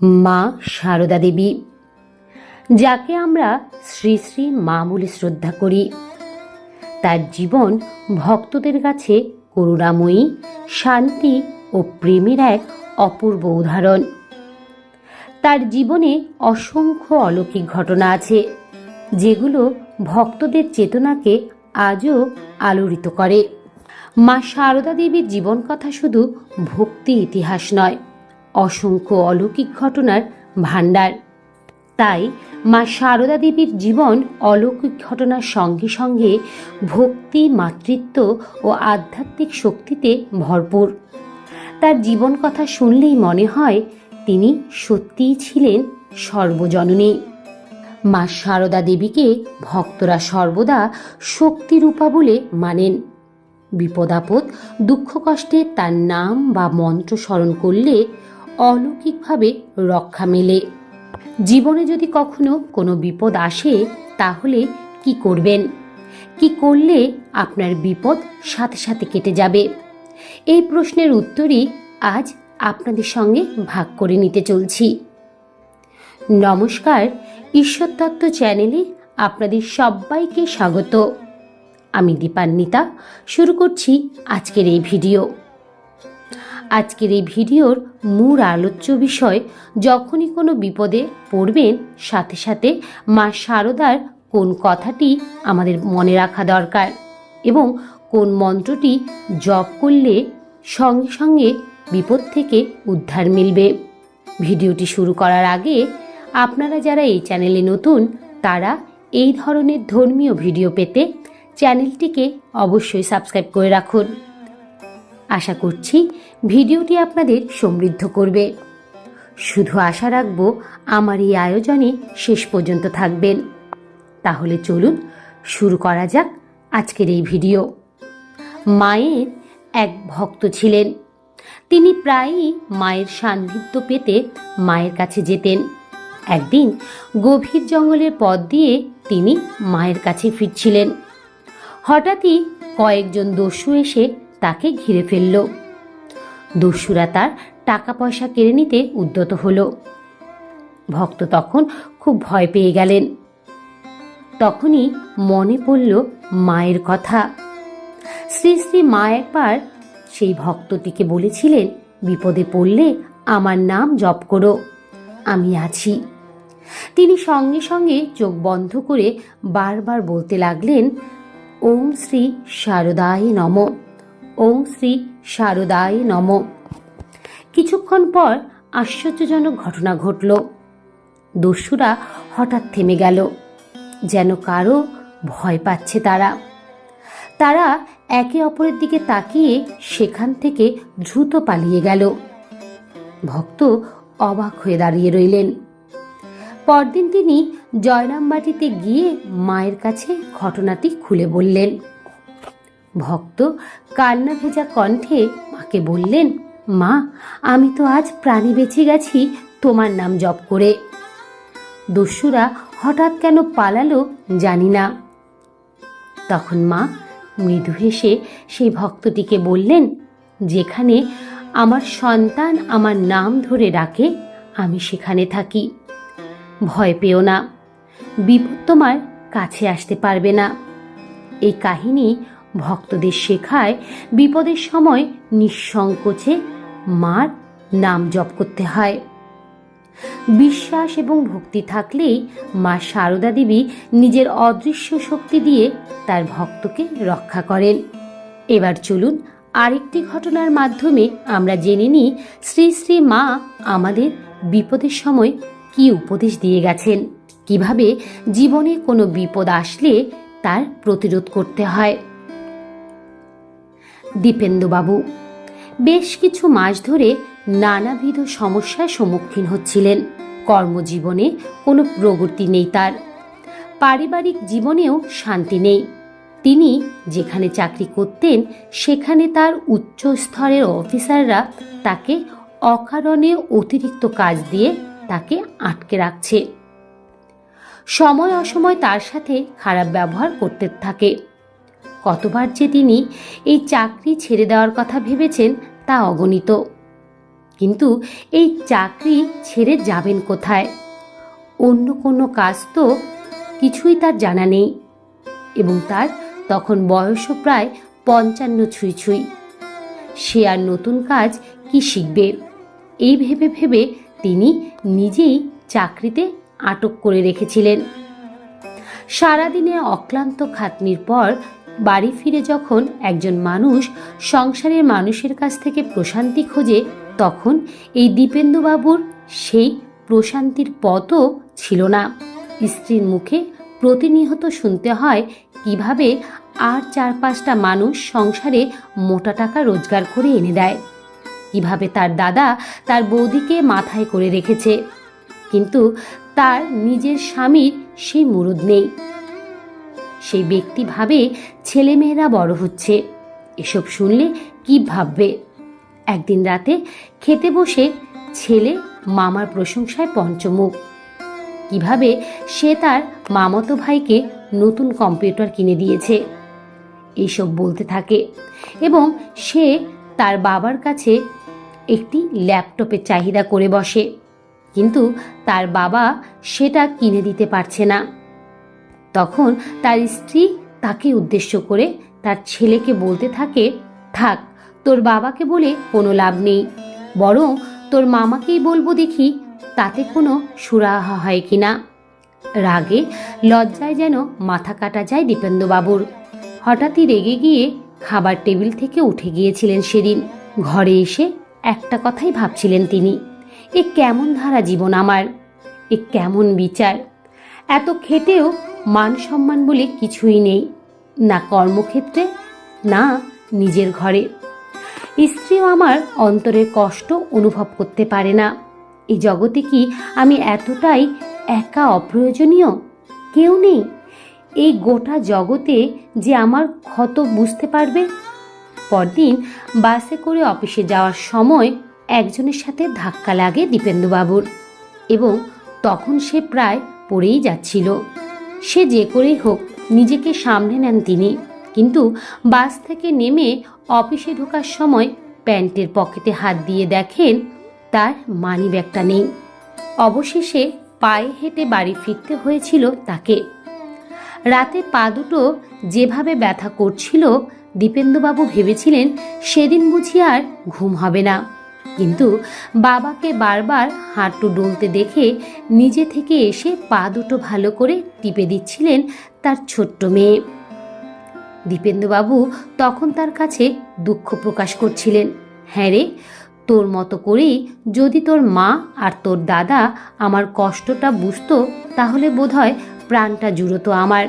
মা সারদা দেবী, যাকে আমরা শ্রী শ্রী মা বলে শ্রদ্ধা করি। তার জীবন ভক্তদের কাছে করুণাময়ী, শান্তি ও প্রেমের এক অপূর্ব উদাহরণ। তার জীবনে অসংখ্য অলৌকিক ঘটনা আছে, যেগুলো ভক্তদের চেতনাকে আজও আলোড়িত করে। মা সারদা দেবীর জীবন কথা শুধু ভক্তি ইতিহাস নয় অসংখ্য অলৌকিক ঘটনার ভাণ্ডার। তাই মা সারদা দেবীর জীবন অলৌকিক ঘটনার সঙ্গে সঙ্গে ভক্তি, মাতৃত্ব ও আধ্যাত্মিক শক্তিতে ভরপুর। তার জীবন কথা শুনলেই মনে হয় তিনি সত্যিই ছিলেন সর্বজননী। মা সারদা দেবীকে ভক্তরা সর্বদা শক্তিরূপা বলে মানেন। বিপদাপদ দুঃখ কষ্টে তার নাম বা মন্ত্র স্মরণ করলে অলৌকিকভাবে রক্ষা মেলে। জীবনে যদি কখনো কোনো বিপদ আসে, তাহলে কি করবেন? কি করলে আপনার বিপদ সাথে সাথে কেটে যাবে? এই প্রশ্নের উত্তরই আজ আপনাদের সঙ্গে ভাগ করে নিতে চলছি। নমস্কার, ঈশ্বর তত্ত্ব চ্যানেলে আপনাদের সবাইকে স্বাগত। আমি দীপান্বিতা, শুরু করছি আজকের এই ভিডিও। আজকের এই ভিডিওর মূল আলোচ্য বিষয়, যখনই কোনো বিপদে পড়বেন, সাথে সাথে মা শারদার কোন কথাটি আমাদের মনে রাখা দরকার এবং কোন মন্ত্রটি জপ করলে সঙ্গে সঙ্গে বিপদ থেকে উদ্ধার মিলবে। ভিডিওটি শুরু করার আগে আপনারা যারা এই চ্যানেলে নতুন, তারা এই ধরনের ধর্মীয় ভিডিও পেতে চ্যানেলটিকে অবশ্যই সাবস্ক্রাইব করে রাখুন। আশা করছি ভিডিওটি আপনাদের সমৃদ্ধ করবে। শুধু আশা রাখব আমার এই আয়োজনে শেষ পর্যন্ত থাকবেন। তাহলে চলুন শুরু করা যাক আজকের এই ভিডিও। মায়ের এক ভক্ত ছিলেন। তিনি প্রায়ই মায়ের সান্নিধ্য পেতে মায়ের কাছে যেতেন। একদিন গভীর জঙ্গলের পথ দিয়ে তিনি মায়ের কাছে ফিরছিলেন। হঠাৎই কয়েকজন দস্যু এসে তাকে ঘিরে ফেলল। দস্যুরা তার টাকা পয়সা কেড়ে নিতে উদ্যত হলো। ভক্ত তখন খুব ভয় পেয়ে গেলেন। তখনই মনে পড়ল মায়ের কথা। শ্রী শ্রী মা একবার সেই ভক্তটিকে বলেছিলেন, বিপদে পড়লে আমার নাম জপ করো, আমি আছি। তিনি সঙ্গে সঙ্গে চোখ বন্ধ করে বারবার বলতে লাগলেন, ওম শ্রী শারদায় নম। ওম শ্রী শারদায় নম। কিছুক্ষণ পর আশ্চর্যজনক ঘটনা ঘটল। দস্যুরা হঠাৎ থেমে গেল, যেন কারও ভয় পাচ্ছে তারা। তারা একে অপরের দিকে তাকিয়ে সেখান থেকে দ্রুত পালিয়ে গেল। ভক্ত অবাক হয়ে দাঁড়িয়ে রইলেন। পরদিন তিনি জয়রামবাটিতে গিয়ে মায়ের কাছে ঘটনাটি খুলে বললেন। ভক্ত কান্না ভেজা কণ্ঠে মাকে বললেন, মা, আমি তো আজ প্রাণী বেঁচে গেছি, তোমার নাম জপ করে। দস্যুরা হঠাৎ কেন পালালো জানি না। তখন মা মৃদু হেসে সেই ভক্তটিকে বললেন, যেখানে আমার সন্তান আমার নাম ধরে ডাকে আমি সেখানে থাকি। ভয় পেও না, বিপদ তোমার কাছে আসতে পারবে না। এই কাহিনী ভক্তদের শেখায় বিপদের সময় নিঃসংকোচে মার নাম জপ করতে হয়। বিশ্বাস এবং ভক্তি থাকলেই মা সারদা দেবী নিজের অদৃশ্য শক্তি দিয়ে তার ভক্তকে রক্ষা করেন। এবার চলুন আরেকটি ঘটনার মাধ্যমে আমরা জেনে নিই শ্রী শ্রী মা আমাদের বিপদের সময় কি উপদেশ দিয়ে গেছেন। কীভাবে জীবনে কোনো বিপদ আসলে তার প্রতিরোধ করতে হয়? দীপেন্দুবাবু। বেশ কিছু মাস ধরে নানাবিধ সমস্যার সম্মুখীন হচ্ছিলেন। কর্মজীবনে কোনো প্রগতি নেই তার। পারিবারিক জীবনেও শান্তি নেই। তিনি যেখানে চাকরি করতেন, সেখানে তার উচ্চ স্তরের অফিসাররা তাকে অকারণে অতিরিক্ত কাজ দিয়ে তাকে আটকে রাখছে। সময় অসময় তার সাথে খারাপ ব্যবহার করতে থাকে। কতবার যে তিনি এই চাকরি ছেড়ে দেওয়ার কথা ভেবেছেন তা অগণিত। কিন্তু এই চাকরি ছেড়ে যাবেন কোথায়? অন্য কোনো কাজ তো কিছুই তার জানা নেই। এবং তার তখন বয়সও প্রায় পঞ্চান্ন ছুঁই ছুঁই। সে আর নতুন কাজ কি শিখবে? এই ভেবে ভেবে তিনি নিজেই চাকরিতে আটক করে রেখেছিলেন। সারাদিনে অক্লান্ত খাটনির পর বাড়ি ফিরে যখন একজন মানুষ সংসারের মানুষের কাছ থেকে প্রশান্তি খোঁজে, তখন এই দীপেন্দুবাবুর সেই প্রশান্তির পথও ছিল না। স্ত্রীর মুখে প্রতিনিয়ত শুনতে হয় কীভাবে আর চার পাঁচটা মানুষ সংসারে মোটা টাকা রোজগার করে এনে দেয়। কীভাবে তার দাদা তার বৌদিকে মাথায় করে রেখেছে। কিন্তু তার নিজের স্বামীর সেই মুরুদ নেই। সেই ব্যক্তি ভাবে ছেলেমেয়েরা বড় হচ্ছে। এসব শুনলে কি ভাববে? একদিন রাতে খেতে বসে ছেলে মামার প্রশংসায় পঞ্চমুখ। কীভাবে সে তার মামাতো ভাইকে নতুন কম্পিউটার কিনে দিয়েছে। এইসব বলতে থাকে এবং সে তার বাবার কাছে একটি ল্যাপটপের চাহিদা করে বসে। কিন্তু তার বাবা সেটা কিনে দিতে পারছে না। তখন তার স্ত্রী তাকে উদ্দেশ্য করে তার ছেলেকে বলতে থাকে, থাক, তোর বাবাকে বলে কোনো লাভ নেই। বরং তোর মামাকেই বলব দেখি, তাতে কোনো সুরাহা হয় কি না? রাগে লজ্জায় যেন মাথা কাটা যায় দীপেন্দ্রবাবুর হঠাৎই রেগে গিয়ে খাবার টেবিল থেকে উঠে গিয়েছিলেন সেদিন। ঘরে এসে একটা কথাই ভাবছিলেন তিনি, এ কেমন ধারা জীবন আমার? এ কেমন বিচার? এত খেটেও মান সম্মান বলে কিছুই নেই, না কর্মক্ষেত্রে, না নিজের ঘরে। স্ত্রীও আমার অন্তরের কষ্ট অনুভব করতে পারে না। এই জগতে কি আমি এতটাই একা অপ্রয়োজনীয়? কেউ নেই। এই গোটা জগতে যে আমার ক্ষত বুঝতে পারবে? পরদিন বাসে করে অফিসে যাওয়ার সময় একজনের সাথে ধাক্কা লাগে দীপেন্দুবাবুর এবং তখন সে প্রায় পড়েই যাচ্ছিল। সে যে করেই হোক, নিজেকে সামলে নেন তিনি। কিন্তু বাস থেকে নেমে অফিসে ঢোকার সময় প্যান্টের পকেটে হাত দিয়ে দেখেন তার মানি ব্যাগটা নেই। অবশেষে পায়ে হেঁটে বাড়ি ফিরতে হয়েছিল তাকে। রাতে পা দুটো যেভাবে ব্যথা করছিল, দীপেন্দুবাবু ভেবেছিলেন সেদিন বুঝি আর ঘুম হবে না। কিন্তু বাবাকে বারবার হাঁটু ডলতে দেখে নিজে থেকে এসে পা দুটো ভালো করে টিপে দিচ্ছিলেন তার ছোট্ট মেয়ে। দীপেন্দুবাবু তখন তার কাছে দুঃখ প্রকাশ করছিলেন। হ্যাঁ রে, তোর মতো করেই যদি তোর মা আর তোর দাদা আমার কষ্টটা বুঝতো, তাহলে বোধহয় প্রাণটা জুড়তো আমার।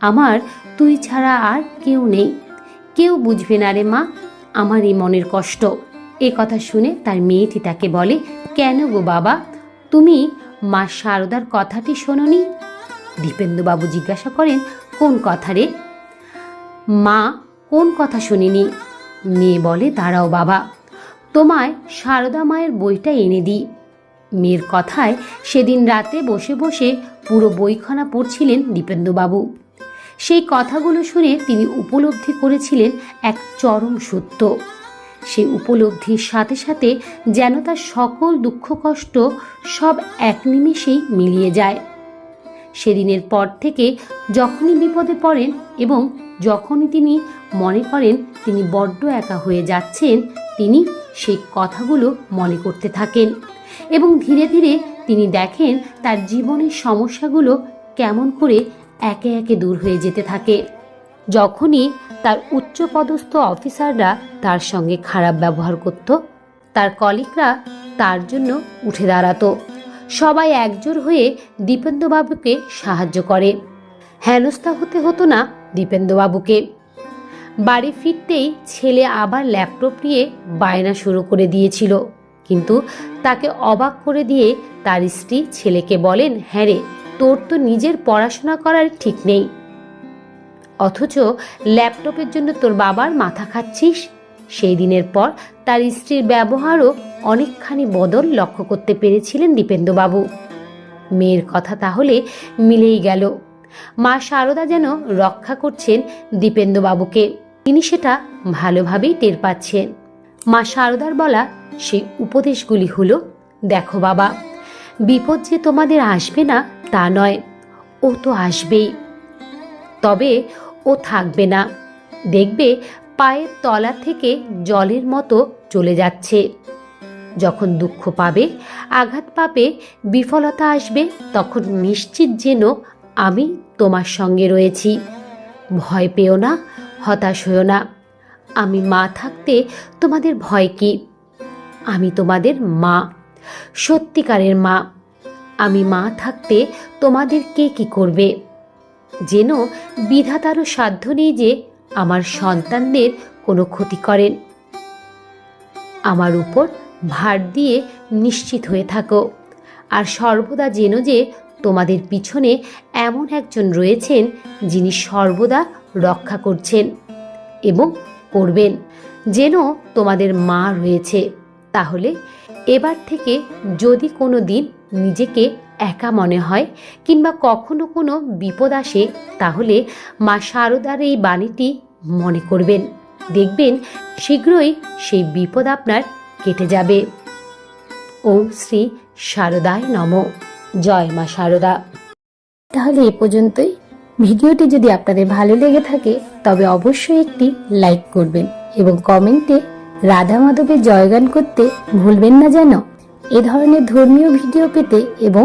আমার তুই ছাড়া আর কেউ নেই। কেউ বুঝবে না রে মা আমার এই মনের কষ্ট। এ কথা শুনে তার মেয়েটি তাকে বলে, কেন গো বাবা? তুমি মা শারদার কথাটি শোনোনি? দীপেন্দুবাবু জিজ্ঞাসা করেন, কোন কথা রে? মা কোন কথা শুনিনি? মেয়ে বলে, দাঁড়াও বাবা, তোমায় সারদা মায়ের বইটা এনে দিই। মেয়ের কথায় সেদিন রাতে বসে বসে পুরো বইখানা পড়ছিলেন দীপেন্দুবাবু সেই কথাগুলো শুনে তিনি উপলব্ধি করেছিলেন এক চরম সত্য। সেই উপলব্ধির সাথে সাথে যেন তার সকল দুঃখ কষ্ট সব এক নিমেষেই মিলিয়ে যায়। সেদিনের পর থেকে যখনই বিপদে পড়েন এবং যখনই তিনি মনে করেন তিনি বড্ড একা হয়ে যাচ্ছেন, তিনি সেই কথাগুলো মনে করতে থাকেন এবং ধীরে ধীরে তিনি দেখেন তার জীবনের সমস্যাগুলো কেমন করে একে একে দূর হয়ে যেতে থাকে। যখনই তার উচ্চপদস্থ অফিসাররা তার সঙ্গে খারাপ ব্যবহার করত, তার কলিগরা তার জন্য উঠে দাঁড়াতো। সবাই একজোর হয়ে দীপেন্দ্রবাবুকে সাহায্য করে। হেনস্থা হতে হতো না দীপেন্দ্রবাবুকে বাড়ি ফিরতেই ছেলে আবার ল্যাপটপ নিয়ে বায়না শুরু করে দিয়েছিল, কিন্তু তাকে অবাক করে দিয়ে তার স্ত্রী ছেলেকে বলেন হ্যাঁ রে, তোর তো নিজের পড়াশোনা করার ঠিক নেই। অথচ ল্যাপটপের জন্য তোর বাবার মাথা খাচ্ছিস? সেই দিনের পর তার স্ত্রীর ব্যবহারও অনেকখানি বদল লক্ষ্য করতে পেরেছিলেন দীপেন্দ্রবাবু মেয়ের কথা তাহলে মিলেই গেল। মা শারদা যেন রক্ষা করছেন দীপেন্দ্রবাবুকে তিনি সেটা ভালোভাবেই টের পাচ্ছেন। মা শারদার বলা সেই উপদেশগুলি হলো, দেখো বাবা, বিপদ যে তোমাদের আসবে না তা নয়, ও তো আসবেই। তবে ও থাকবে না। দেখবে পায়ের তলা থেকে জলের মতো চলে যাচ্ছে। যখন দুঃখ পাবে, আঘাত পাবে, বিফলতা আসবে, তখন নিশ্চিত যেন আমি তোমার সঙ্গে রয়েছি। ভয় পেও না, হতাশ হও না। আমি মা থাকতে তোমাদের ভয় কি? আমি তোমাদের মা, সত্যিকারের মা। আমি মা থাকতে তোমাদের কে কি করবে? যেন বিধাতারও সাধ্য নেই যে আমার সন্তানদের কোনো ক্ষতি করেন। আমার উপর ভার দিয়ে নিশ্চিত হয়ে থাকো। আর সর্বদা যেন যে তোমাদের পিছনে এমন একজন রয়েছেন যিনি সর্বদা রক্ষা করছেন এবং করবেন। যেন তোমাদের মা রয়েছে। তাহলে এবার থেকে যদি কোনো দিন নিজেকে একা মনে হয়, কিংবা কখনো কোনো বিপদ আসে, তাহলে মা শারদার এই বাণীটি মনে করবেন। দেখবেন শীঘ্রই সেই বিপদ আপনার কেটে যাবে। ওম শ্রী শারদায় নম। জয় মা শারদা তাহলে এ পর্যন্তই। ভিডিওটি যদি আপনাদের ভালো লেগে থাকে, তবে অবশ্যই একটি লাইক করবেন এবং কমেন্টে রাধা মাধবের জয়গান করতে ভুলবেন না যেন। এ ধরনের ধর্মীয় ভিডিও পেতে এবং